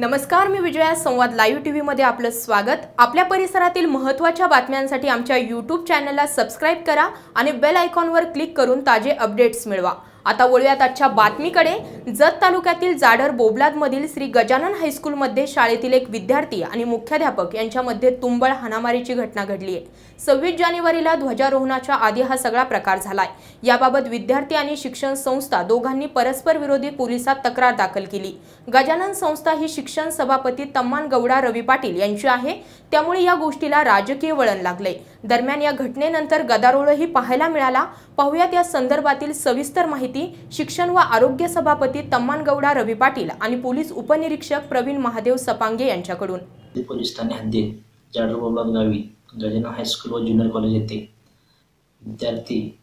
नमस्कार मी विजया संवाद live T व्हीमध्ये आपलं स्वागत. आपल्या परिसरातील महत्त्वाच्या बातम्यांसाठी आमच्या यूट्यूब चॅनलला सबस्क्राईब करा आणि बेल आयकॉनवर क्लिक करून ताजे अपडेट्स मिळवा. आता वळूयात आजच्या बातमीकडे. जत तालुक्यातील जाडर बोबलादमधील श्री गजानन हायस्कूलमध्ये शाळेतील एक विद्यार्थी आणि मुख्याध्यापक यांच्यामध्ये तुंबळ हाणामारीची घटना घडली आहे. सव्वीस जानेवारीला ध्वजारोहणाच्या आधी हा सगळा प्रकार झालाय. याबाबत विद्यार्थी आणि शिक्षण संस्था दोघांनी परस्पर विरोधी पोलिसात तक्रार दाखल केली. गजानन संस्था ही शिक्षण सभापती तम्मान गौडा रवी पाटील यांची आहे. त्यामुळे या गोष्टीला राजकीय वळण लागले दरम्यान या घटनेनंतर गदारोळही पाहायला मिळाला. पाहुयात या संदर्भातील सविस्तर माहिती शिक्षण व आरोग्य सभापती तम्मान गौडा रवी पाटील आणि पोलीस उपनिरीक्षक प्रवीण महादेव सपांगे यांच्याकडून. ते पोलीस ठाणे हद्दीत जाडरबाबाग गावी गजानन हायस्कूल व ज्युनियर कॉलेज येथे. विद्यार्थी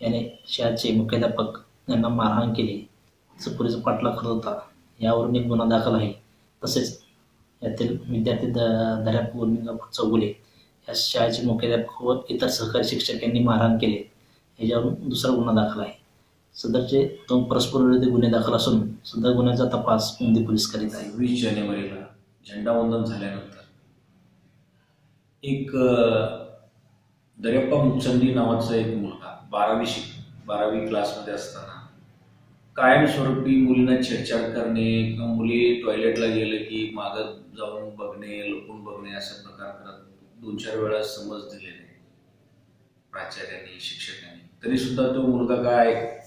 याने शाळेचे मुख्याध्यापक यांना मारहाण केली. असं पोलीस पाठलाग करत होता. यावरून एक गुन्हा दाखल आहे. तसेच यातील विद्यार्थी द दर्या चौगुले या शाळेचे मुख्याध्यापक व इतर सहकारी शिक्षक यांनी मारहाण केले. याच्यावरून दुसरा गुन्हा दाखल आहे. सदरचे दोन परस्पर विरोधी गुन्हे दाखल असून सदर गुन्ह्याचा तपास मुंबई पोलीस करीत आहे. वीस जानेवारीला झेंडावंदन झाल्यानंतर एक दरप्पा मुचंदी नावाचा एक मुलगा बारावी शिक बारावी क्लासमध्ये असताना कायमस्वरूपी मुलींना छेडछाड करणे किंवा मुली टॉयलेटला गेलं की मागं जाऊन बघणे लपून बघणे असा प्रकार करत दोन चार वेळा समज दिलेले प्राचार्यांनी शिक्षकांनी. तरी सुद्धा तो मुलगा काय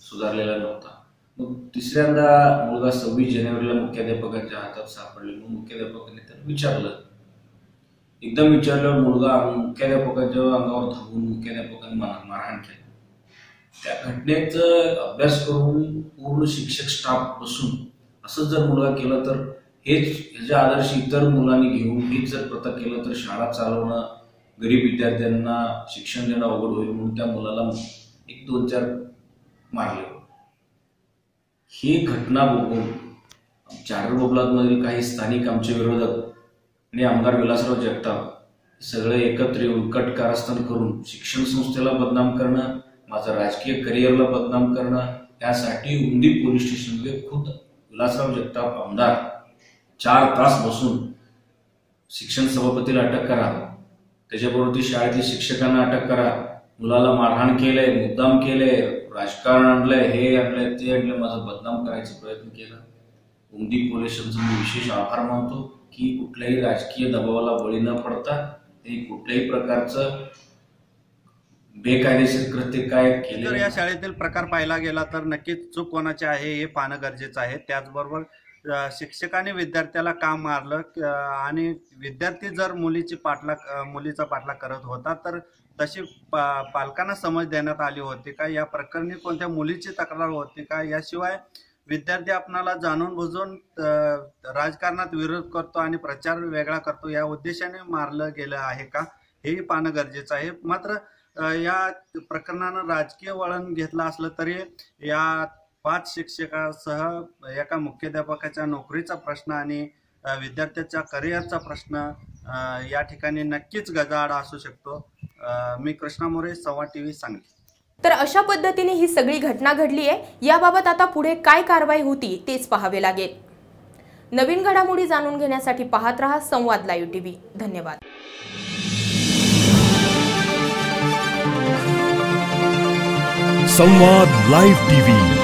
सुधारलेला नव्हता. मग तिसऱ्यांदा मुलगा सव्वीस जानेवारीला मुख्याध्यापकांच्या हातात सापडले. मग मुख्याध्यापकांनी त्याला विचारलं. एकदम विचारल्यावर मुलगा मुख्याध्यापकाच्या अंगावर धावून मुख्याध्यापकांनी मा- मारहाण केलं. त्या घटनेचा अभ्यास करून पूर्ण शिक्षक स्टाफ बसून असंच जर मुलगा केला तर हेच ह्याचे आदर्श इतर मुलांनी घेऊन हेच जर प्रथा केलं तर शाळा चालवणं गरीब विद्यार्थ्यांना शिक्षण देणं अवघड होईल म्हणून त्या मुलाला एक दोन चार मारले. ही घटना बघून चार बोबलातमधील काही स्थानिक आमचे विरोधक आणि आमदार विलासराव जगताप सगळे एकत्र येऊन कट कारस्थान करून शिक्षण संस्थेला बदनाम करणं माझं राजकीय करिअरला बदनाम करणं यासाठी उंदी पोलीस स्टेशनमध्ये खुद विलासराव जगताप आमदार चार तास बसून शिक्षण सभापतीला अटक करा. त्याच्याबरोबर ती शाळेतील शिक्षकांना अटक करा. मुलाला मारहाण केलंय मुद्दाम केलंय राजकारण आणलंय हे आणलंय ते आणलंय. माझं बदनाम करायचा प्रयत्न केला. उमदी पोलीस स्टेशनचा मी विशेष आभार मानतो की कुठल्याही राजकीय दबावाला बळी न पडता ते कुठल्याही प्रकारचं बेकायदेशीर कृत्य काय केले या शाळेतील प्रकार पाहिला गेला तर नक्कीच चूक कोणाची आहे हे पाहणं गरजेचं आहे. त्याचबरोबर शिक्षकाने विद्यार्थ्याला का मारलं? आणि विद्यार्थी जर मुलीची पाठलाग मुलीचा पाठलाग करत होता तर तशी पा पालकांना समज देण्यात आली होती का? या प्रकरणी कोणत्या मुलीची तक्रार होती का? याशिवाय विद्यार्थी आपणाला जाणून बुजून राजकारणात विरोध करतो आणि प्रचार वेगळा करतो या उद्देशाने मारलं गेलं आहे का? हेही पाहणं गरजेचं आहे. मात्र या प्रकरणानं राजकीय वळण घेतलं असलं तरी या पाच शिक्षकासह एका मुख्याध्यापकाच्या नोकरीचा प्रश्न आणि विद्यार्थ्याच्या करिअरचा प्रश्न या ठिकाणी नक्कीच गजाआड असू शकतो. मी कृष्णा मोरे संवाद टी व्ही सांगली. तर अशा पद्धतीने ही सगळी घटना घडली आहे याबाबत आता पुढे काय कारवाई होती तेच पाहावे लागेल. नवीन घडामोडी जाणून घेण्यासाठी पाहत रहा संवाद लाईव्ह टीव्ही. धन्यवाद. संवाद लाईव्ह टीव्ही.